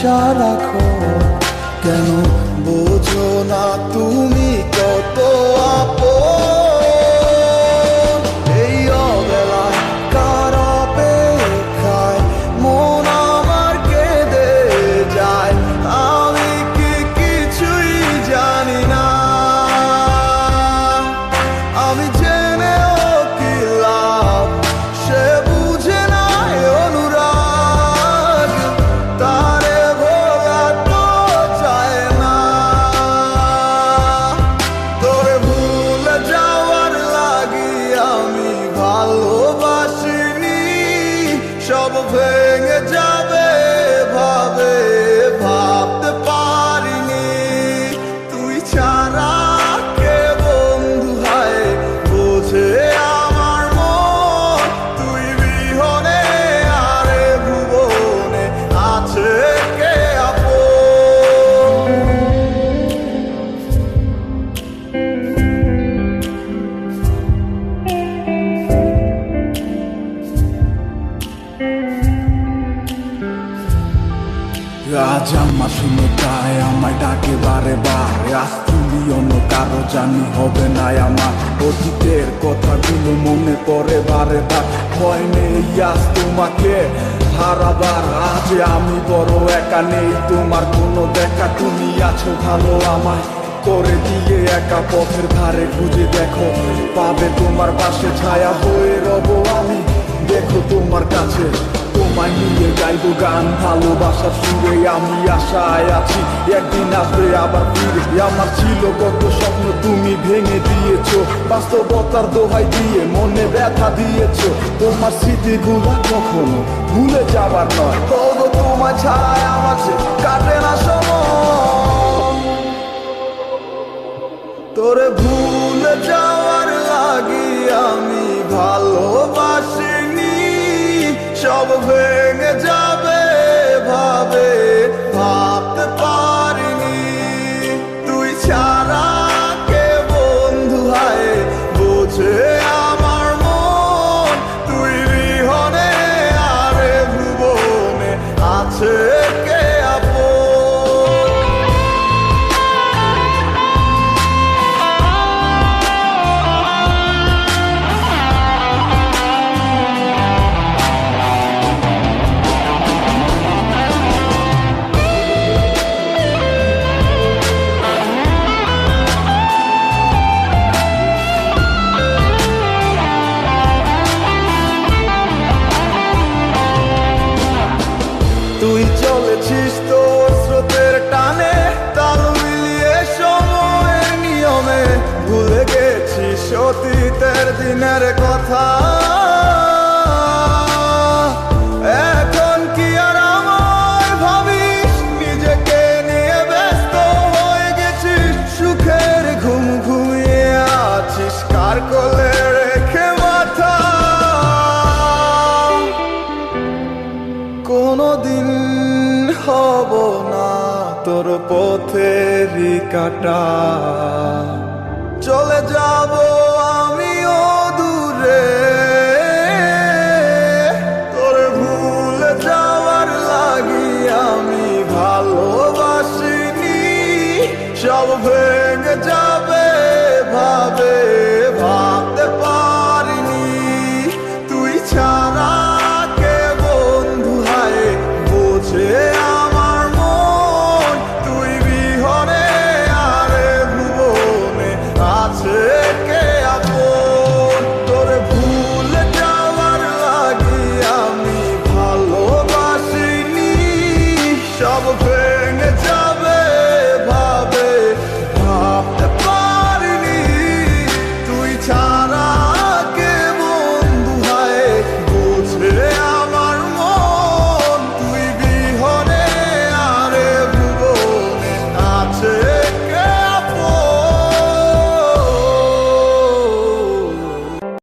আশা রাখো। কেন বোঝো না তুমি ভেঙে আজ আমার শূন্যতায় আমায় ডাকে বারে বারে। আজ তুমি অন্য কারও জানি হবে না আমার। অতীতের কথাগুলো মনে পড়ে বারে বার। ভয় নেই আজ তোমাকে হারাবার। আজ আমি বড় একা নেই, তোমার কোনো দেখা। তুমি আছো ভালো আমায় করে দিয়ে একা পথের ধারে খুঁজে দেখো। পাবে তোমার পাশে ছায়া হয়ে রব আমি। দেখো তোমার কাছে তোমায় নিয়ে গাইবো গান ভালোবাসার সুরে আমি আশায় আছি। একদিন আসবে আবার ফিরে। আমার ছিল কত স্বপ্ন তুমি ভেঙে দিয়েছ, বাস্তবতার দোহাই দিয়ে মনে ব্যথা দিয়েছ। তোমার স্মৃতিগুলো কখনো ভুলে যাবার নয়। তবু তোমার ছাড়াই আমার কাটে না সময়। তোরে ভুলে যাওয়ার লাগি আমি ভালোবাসিনি সব ভেঙে যাবে। চলেছিস তোর স্রোতের টানে তাল মিলিয়ে নিয়মে গেছিস দিনের কথা। তোর পথের কাটা। চলে যাব আমিও দূরে। তোর ভুল যাওয়ার লাগি আমি ভালোবাসিনি। সব